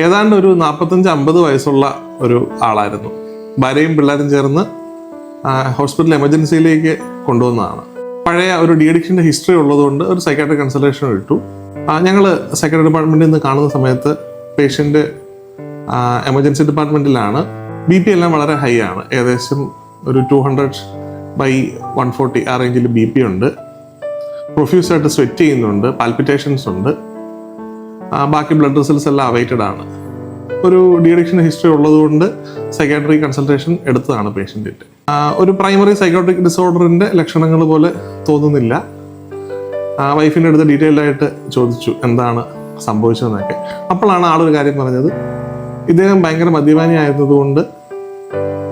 ഏതാണ്ട് ഒരു നാൽപ്പത്തഞ്ച് അമ്പത് വയസ്സുള്ള ഒരു ആളായിരുന്നു. ഭാര്യയും പിള്ളേരും ചേർന്ന് ഹോസ്പിറ്റൽ എമർജൻസിയിലേക്ക് കൊണ്ടുവന്നതാണ്. പഴയ ഒരു ഡി അഡിക്ഷന്റെ ഹിസ്റ്ററി ഉള്ളതുകൊണ്ട് ഒരു സൈക്കാട്രി കൺസൾട്ടേഷൻ ഇട്ടു. ഞങ്ങൾ സൈക്കാട്രി ഡിപ്പാർട്ട്മെന്റിൽ നിന്ന് കാണുന്ന സമയത്ത് പേഷ്യന്റ് എമർജൻസി ഡിപ്പാർട്ട്മെന്റിലാണ്. ബി പി എല്ലാം വളരെ ഹൈ ആണ്. ഏകദേശം ഒരു two hundred by one forty ആ റേഞ്ചിൽ ബി പി ഉണ്ട്. പ്രൊഫ്യൂസായിട്ട് സ്വെറ്റ് ചെയ്യുന്നുണ്ട് പാൽപിറ്റേഷൻസ് ഉണ്ട്. ബാക്കി ബ്ലഡ് റിസൾട്ട്സ് എല്ലാം അവൈറ്റഡ് ആണ്. ഒരു ഡിഡിക്ഷൻ ഹിസ്റ്ററി ഉള്ളതുകൊണ്ട് സൈക്കാട്രി കൺസൾട്ടേഷൻ എടുത്തതാണ് പേഷ്യന്റിന്റെ ഒരു പ്രൈമറി സൈക്കോട്രിക് ഡിസോർഡറിന്റെ ലക്ഷണങ്ങൾ പോലെ തോന്നുന്നില്ല. വൈഫിന്റെ അടുത്ത് ഡീറ്റെയിൽഡ് ആയിട്ട് ചോദിച്ചു എന്താണ് സംഭവിച്ചതെന്നൊക്കെ. അപ്പോഴാണ് ആളൊരു കാര്യം പറഞ്ഞത്. ഇദ്ദേഹം ഭയങ്കര മദ്യപാനി ആയതുകൊണ്ട്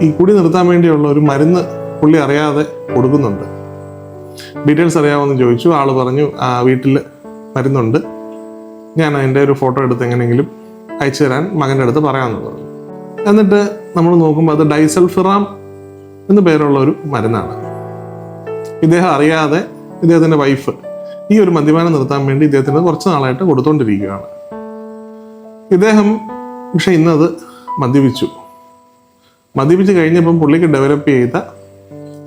ഈ കുടി നിർത്താൻ വേണ്ടിയുള്ള ഒരു മരുന്ന് പുള്ളി അറിയാതെ കൊടുക്കുന്നുണ്ട്. ഡീറ്റെയിൽസ് അറിയാമെന്ന് ചോദിച്ചു. ആൾ പറഞ്ഞു വീട്ടിൽ മരുന്നുണ്ട്. ഞാൻ അതിന്റെ ഒരു ഫോട്ടോ എടുത്ത് എങ്ങനെയെങ്കിലും അയച്ചു തരാൻ മകന്റെ അടുത്ത് പറയാമെന്ന് പറഞ്ഞു. എന്നിട്ട് നമ്മൾ നോക്കുമ്പോൾ അത് ഡൈസൾഫിറാം എന്ന് പേരുള്ള ഒരു മരുന്നാണ്. ഇദ്ദേഹം അറിയാതെ ഇദ്ദേഹത്തിന്റെ വൈഫ് ഈ ഒരു മദ്യപാനം നിർത്താൻ വേണ്ടി ഇദ്ദേഹത്തിന് കുറച്ച് നാളായിട്ട് കൊടുത്തുകൊണ്ടിരിക്കുകയാണ് ഇദ്ദേഹം പക്ഷെ ഇന്നത് മദ്യപിച്ചു. മദ്യപിച്ച് കഴിഞ്ഞപ്പം പുള്ളിക്ക് ഡെവലപ്പ് ചെയ്ത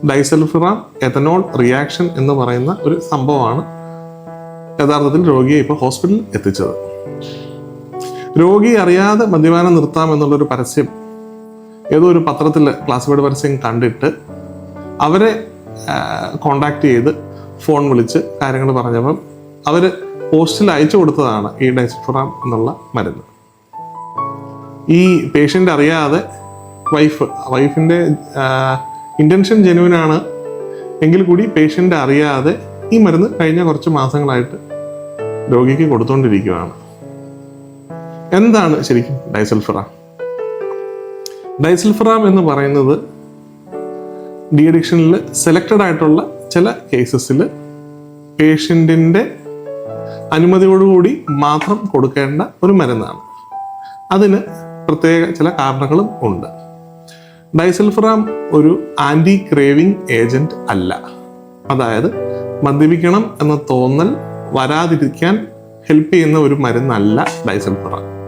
ഡൈസൾഫിറാം എഥനോൾ റിയാക്ഷൻ എന്ന് പറയുന്ന ഒരു സംഭവമാണ് യഥാർത്ഥത്തിൽ രോഗിയെ ഇപ്പോൾ ഹോസ്പിറ്റലിൽ എത്തിച്ചത്. രോഗി അറിയാതെ മദ്യപാനം നിർത്താം എന്നുള്ളൊരു പരസ്യം ഏതോ ഒരു പത്രത്തിൽ ക്ലാസിഫൈഡ് പരസ്യം കണ്ടിട്ട് അവരെ കോണ്ടാക്ട് ചെയ്ത് ഫോൺ വിളിച്ച് കാര്യങ്ങൾ പറഞ്ഞപ്പം അവർ പോസ്റ്റിൽ അയച്ചു കൊടുത്തതാണ് ഈ ഡൈസൾഫിറാം എന്നുള്ള മരുന്ന്. ഈ പേഷ്യന്റ് അറിയാതെ വൈഫ് വൈഫിന്റെ ഇന്റൻഷൻ ജെനുവിനാണ് എങ്കിൽ കൂടി പേഷ്യന്റ് അറിയാതെ ഈ മരുന്ന് കഴിഞ്ഞ കുറച്ച് മാസങ്ങളായിട്ട് രോഗിക്ക് കൊടുത്തുകൊണ്ടിരിക്കുകയാണ് എന്താണ് ശരിക്കും ഡൈസൽഫറാം? ഡൈസൽഫറാം എന്ന് പറയുന്നത് ഡി അഡിക്ഷനിൽ സെലക്റ്റഡ് ആയിട്ടുള്ള ചില കേസസിൽ പേഷ്യന്റിന്റെ അനുമതിയോടുകൂടി മാത്രം കൊടുക്കേണ്ട ഒരു മരുന്നാണ്. അതിന് പ്രത്യേക ചില കാരണങ്ങളും ഉണ്ട്. ഡൈസൽഫറാം ഒരു ആന്റി ക്രേവിംഗ് ഏജന്റ് അല്ല. അതായത് മദ്യപിക്കണം എന്ന തോന്നൽ വരാതിരിക്കാൻ ഹെൽപ്പ് ചെയ്യുന്ന ഒരു മരുന്നല്ല ഡൈസൾഫിറാം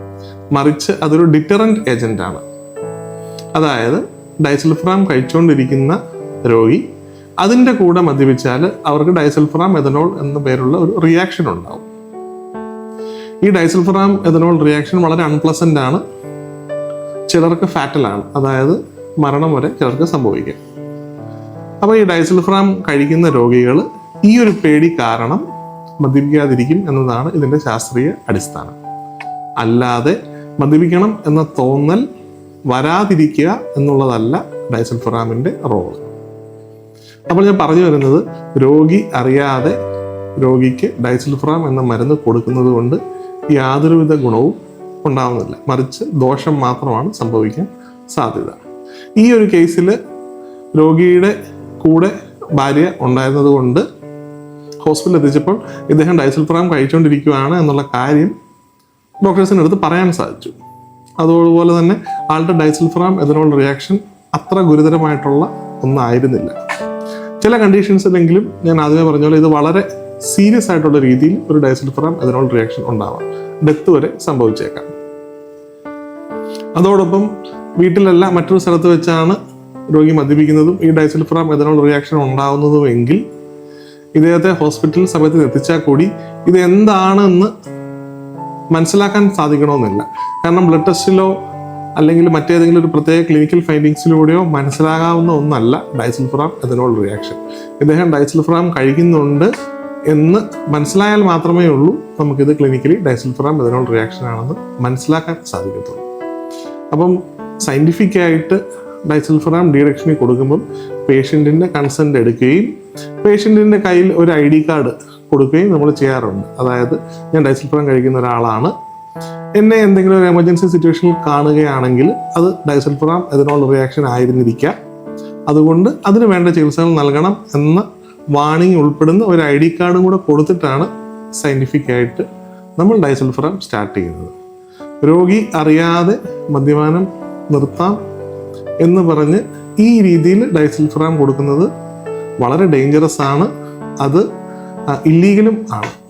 മറിച്ച് അതൊരു ഡിറ്ററന്റ് ഏജന്റ് ആണ്. അതായത് ഡൈസൾഫറാം കഴിച്ചുകൊണ്ടിരിക്കുന്ന രോഗി അതിന്റെ കൂടെ മദ്യപിച്ചാൽ അവർക്ക് ഡൈസൾഫറാം എഥനോൾ എന്ന പേരുള്ള ഒരു റിയാക്ഷൻ ഉണ്ടാവും. ഈ ഡൈസൾഫറാം എഥനോൾ റിയാക്ഷൻ വളരെ അൺപ്ലസന്റ് ആണ്. ചിലർക്ക് ഫാറ്റലാണ് അതായത് മരണം വരെ ചിലർക്ക് സംഭവിക്കാം. അപ്പോൾ ഈ ഡൈസൾഫറാം കഴിക്കുന്ന രോഗികൾ ഈ ഒരു പേടി കാരണം മദ്യപിക്കാതിരിക്കും എന്നതാണ് ഇതിന്റെ ശാസ്ത്രീയ അടിസ്ഥാനം. അല്ലാതെ മദ്യപിക്കണം എന്ന തോന്നൽ വരാതിരിക്കുക എന്നുള്ളതല്ല ഡൈസൽഫറാമിന്റെ റോൾ അപ്പോൾ ഞാൻ പറഞ്ഞു വരുന്നത് രോഗി അറിയാതെ രോഗിക്ക് ഡൈസൽഫറാം എന്ന മരുന്ന് കൊടുക്കുന്നത് കൊണ്ട് യാതൊരുവിധ ഗുണവും ഉണ്ടാവുന്നില്ല. മറിച്ച് ദോഷം മാത്രമാണ് സംഭവിക്കാൻ സാധ്യത. ഈ ഒരു കേസിൽ രോഗിയുടെ കൂടെ ഭാര്യ ഉണ്ടായിരുന്നത് കൊണ്ട് ഹോസ്പിറ്റലിൽ എത്തിച്ചപ്പോൾ ഇദ്ദേഹം ഡയസൽഫ്രാം കഴിച്ചുകൊണ്ടിരിക്കുകയാണ് എന്നുള്ള കാര്യം ഡോക്ടേഴ്സിനടുത്ത് പറയാൻ സാധിച്ചു. അതുപോലെ തന്നെ ആളുടെ ഡയസൽഫ്രാം ഇതിനുള്ള റിയാക്ഷൻ അത്ര ഗുരുതരമായിട്ടുള്ള ഒന്നായിരുന്നില്ല. ചില കണ്ടീഷൻസിലെങ്കിലും ഞാൻ ആദ്യമേ പറഞ്ഞ പോലെ ഇത് വളരെ സീരിയസ് ആയിട്ടുള്ള രീതിയിൽ ഒരു ഡയസൽഫ്രാം ഇതിനുള്ള റിയാക്ഷൻ ഉണ്ടാവാം. ഡെത്ത് വരെ സംഭവിച്ചേക്കാം. അതോടൊപ്പം വീട്ടിലല്ല മറ്റൊരു സ്ഥലത്ത് വെച്ചാണ് രോഗി മദ്യപിക്കുന്നതും ഈ ഡയസൽഫ്രാം എഥനോൾ റിയാക്ഷൻ ഉണ്ടാവുന്നതും എങ്കിൽ ഇദ്ദേഹത്തെ ഹോസ്പിറ്റൽ സമയത്ത് എത്തിച്ചാൽ കൂടി ഇത് എന്താണെന്ന് മനസ്സിലാക്കാൻ സാധിക്കണമെന്നില്ല. കാരണം ബ്ലഡ് ടെസ്റ്റിലോ അല്ലെങ്കിൽ മറ്റേതെങ്കിലും ഒരു പ്രത്യേക ക്ലിനിക്കൽ ഫൈൻഡിങ്സിലൂടെയോ മനസ്സിലാകാവുന്ന ഒന്നല്ല ഡൈസിൽഫ്രാം എഥനോൾ റിയാക്ഷൻ. ഇദ്ദേഹം ഡൈസിൽഫ്രാം കഴിക്കുന്നുണ്ട് എന്ന് മനസ്സിലായാൽ മാത്രമേ ഉള്ളൂ നമുക്കിത് ക്ലിനിക്കലി ഡൈസിൽഫ്രാം എഥനോൾ റിയാക്ഷൻ ആണെന്ന് മനസ്സിലാക്കാൻ സാധിക്കത്തുള്ളൂ. അപ്പം സയന്റിഫിക് ആയിട്ട് ഡൈസൾഫറാം ഡിഡക്ഷന് കൊടുക്കുമ്പം പേഷ്യന്റിന്റെ കൺസെന്റ് എടുക്കുകയും പേഷ്യന്റിന്റെ കയ്യിൽ ഒരു ഐ ഡി കാർഡ് കൊടുക്കുകയും നമ്മൾ ചെയ്യാറുണ്ട്. അതായത് ഞാൻ ഡൈസൽഫറാം കഴിക്കുന്ന ഒരാളാണ്. എന്നെ എന്തെങ്കിലും ഒരു എമർജൻസി സിറ്റുവേഷനിൽ കാണുകയാണെങ്കിൽ അത് ഡൈസൽഫറാം ഇതിനുള്ള റിയാക്ഷൻ ആയിരുന്നിരിക്കാം. അതുകൊണ്ട് അതിന് വേണ്ട ചികിത്സകൾ നൽകണം എന്ന വാണിംഗ് ഉൾപ്പെടുന്ന ഒരു ഐ ഡി കാർഡും കൂടെ കൊടുത്തിട്ടാണ് സയന്റിഫിക് ആയിട്ട് നമ്മൾ ഡൈസൽഫറാം സ്റ്റാർട്ട് ചെയ്യുന്നത്. രോഗി അറിയാതെ മദ്യപാനം നിർത്താം. എന്ന് പറഞ്ഞ് ഈ രീതിയിൽ ഡൈസൾഫറാം കൊടുക്കുന്നത് വളരെ ഡേഞ്ചറസ് ആണ്. അത് ഇല്ലീഗലും ആണ്.